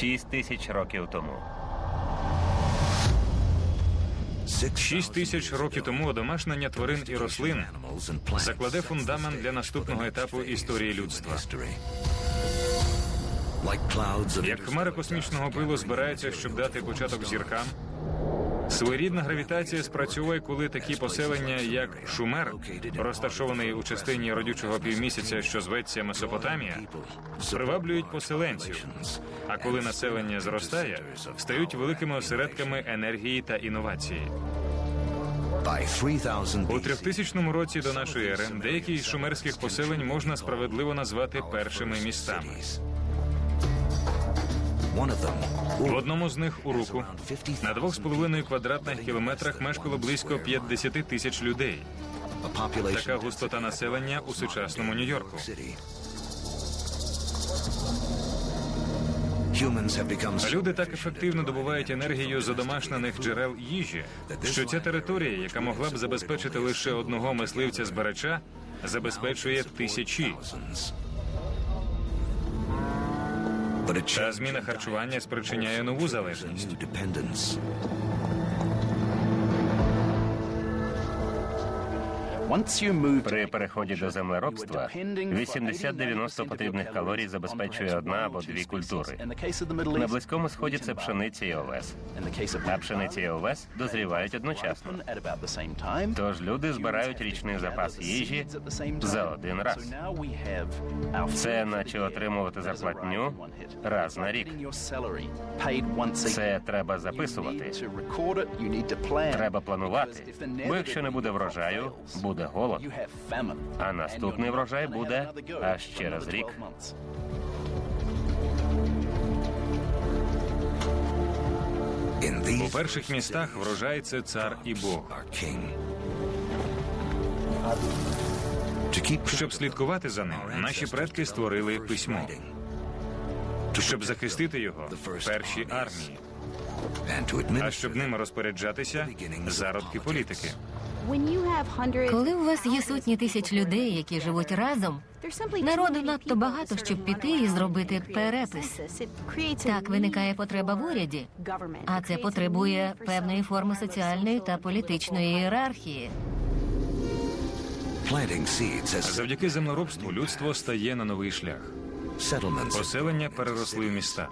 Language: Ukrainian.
Шість тисяч років тому. Шість тисяч років тому одомашнення тварин і рослин закладе фундамент для наступного етапу історії людства. Як хмара космічного пилу збирається, щоб дати початок зіркам, своєрідна гравітація спрацьовує, коли такі поселення, як Шумер, розташований у частині родючого півмісяця, що зветься Месопотамія, приваблюють поселенців. А коли населення зростає, стають великими осередками енергії та інновації. У трьохтисячному році до нашої ери деякі із шумерських поселень можна справедливо назвати першими містами. В одному з них у руку на двох з половиною квадратних кілометрах мешкало близько 50 тисяч людей. Така густота населення у сучасному Нью-Йорку. Люди так ефективно добувають енергію з одомашнених джерел їжі, що ця територія, яка могла б забезпечити лише одного мисливця збирача, забезпечує тисячі. Та зміна харчування спричиняє нову залежність. При переході до землеробства 80-90 потрібних калорій забезпечує одна або дві культури. На близькому сході це пшениця і овес. А пшениця і овес дозрівають одночасно. Тож люди збирають річний запас їжі за один раз. Це наче отримувати зарплатню раз на рік. Це треба записувати. Треба планувати. Бо якщо не буде врожаю, буде голод. А наступний врожай буде аж через рік. У перших містах врожай це цар і Бог. Щоб слідкувати за ним, наші предки створили письмо. Щоб захистити його, перші армії. А щоб ними розпоряджатися, зародки політики. Коли у вас є сотні тисяч людей, які живуть разом, народу надто багато, щоб піти і зробити перепис. Так виникає потреба в уряді, а це потребує певної форми соціальної та політичної ієрархії. Завдяки землеробству людство стає на новий шлях. Поселення переросли в міста.